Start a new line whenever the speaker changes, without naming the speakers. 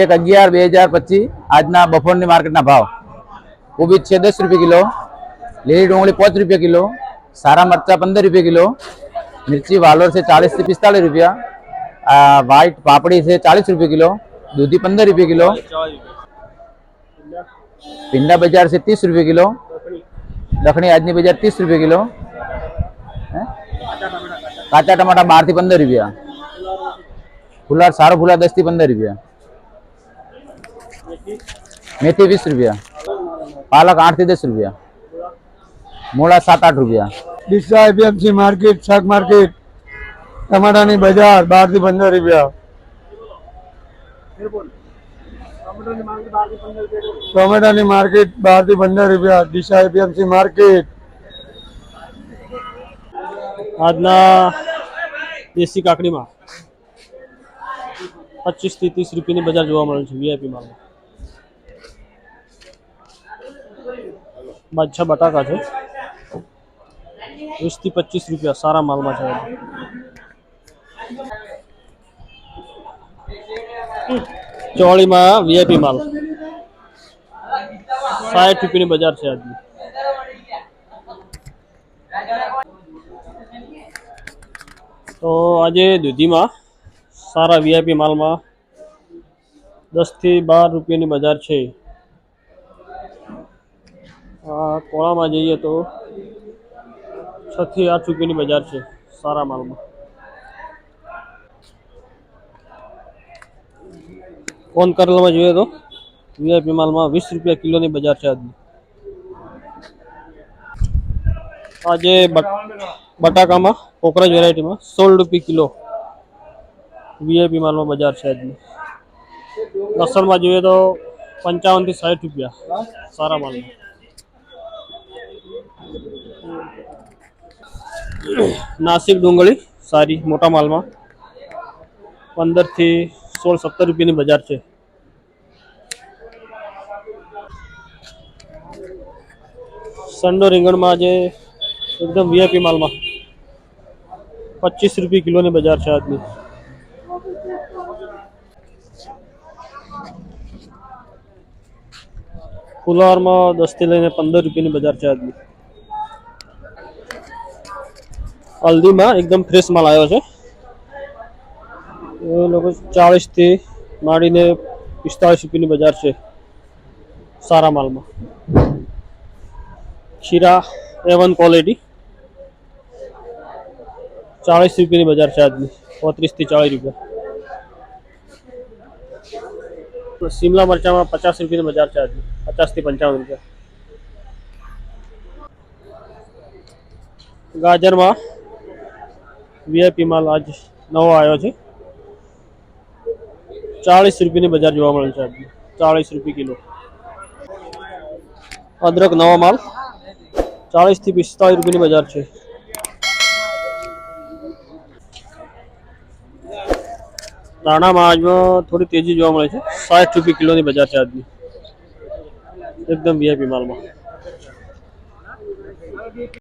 એક અગિયાર બે હજાર પચીસ. આજના બપોરની માર્કેટના ભાવ. કોબીજ છે દસ રૂપિયા કિલો. લીલી ડુંગળી પાંચ રૂપિયા કિલો. સારા મરચા પંદર રૂપિયા કિલો. મિર્ચી વાલોર છે ચાલીસથી પિસ્તાલીસ રૂપિયા. આ વ્હાઈટ પાપડી છે ચાલીસ રૂપિયા કિલો. દૂધી પંદર રૂપિયા કિલો. ભીંડા બજાર છે ત્રીસ રૂપિયા કિલો. દખણી આજની બજાર ત્રીસ રૂપિયા કિલો? કાચા ટમાટા બારથી પંદર રૂપિયા. ફુલાર સારો ફુલાર દસથી પંદર રૂપિયા મેથી વીસ રૂપિયા પાલક આઠથી દસ રૂપિયા મૂળા સાત આઠ રૂપિયા
ડીસા એપીએમસી માર્કેટ શાક માર્કેટ ટમાટાની બજાર બારથી પંદર રૂપિયા ટોમેટાની માર્કેટ બારથી પંદર રૂપિયા ડીસા એપીએમસી માર્કેટ
આજના દેશી કાકડીમાં પચીસથી ત્રીસ રૂપિયાની બજાર જોવા મળે છે વીઆઈપી માલમાં બાદશાહ બટાકા છે. વીસથી પચીસ રૂપિયા સારા માલમાં છે. ચોળીમાં વીઆઈપી માલ. સાઠ રૂપિયાની બજાર છે આજની. તો આજે દૂધીમાં સારા વીઆઈપી માલમાં દસથી બાર રૂપિયાની બજાર છે. આ કોળામાં જઈએ તો છથી આઠ રૂપિયાની બજાર છે સારા માલમાં. ફોન કરેલામાં જોઈએ તો વીઆઈપી માલમાં વીસ રૂપિયા કિલોની બજાર છે આજની. આજે બટ- બટાકામાં, કોકરાજ વેરાયટીમાં સોળ રૂપિયા કિલો. વીઆઈપી માલમાં બજાર છે આજની. લસણમાં જોઈએ તો પંચાવનથી સાઠ રૂપિયા. સારા માલમાં નાસિક ડુંગળી, સારી, મોટા માલમાં. પંદરથી સોળ, સત્તર રૂપિયાની બજાર છે. સંડો રીંગણમાં જે એકદમ વીઆઈપી માલમાં. પચીસ રૂપિયા કિલોની બજાર છે આજની. ફુલાવરમાં દસથી લઈને પંદર રૂપિયાની બજાર છે આજની. હલ્દીમાં એકદમ ફ્રેશ માલ આવ્યો છે. એ લોકો ચાળીસથી માંડીને પિસ્તાળીસ રૂપિયાની બજાર છે સારા માલમાં. ખીરા એવન વન ક્વોલિટી ચાળીસ રૂપિયાની બજાર છે આજની. પોત્રીસથી ચાળીસ રૂપિયા. શિમલા મરચામાં પચાસ રૂપિયાની બજાર છે આજની. પચાસથી પંચાવન રૂપિયા. ગાજરમાં વીઆઈપી માલ આજ નવો આવ્યો છે. ચાળીસ રૂપિયાની બજાર જોવા મળે છે આજની ચાળીસ રૂપિયા કિલો. અદરક નવો માલ. ચાળીસથી પિસ્તાળીસ રૂપિયાની બજાર છે. ધાણામાં આજમાં થોડી તેજી જોવા મળે છે. સાઠ રૂપિયા કિલોની બજાર છે આજની. એકદમ વીઆઈપી માલમાં.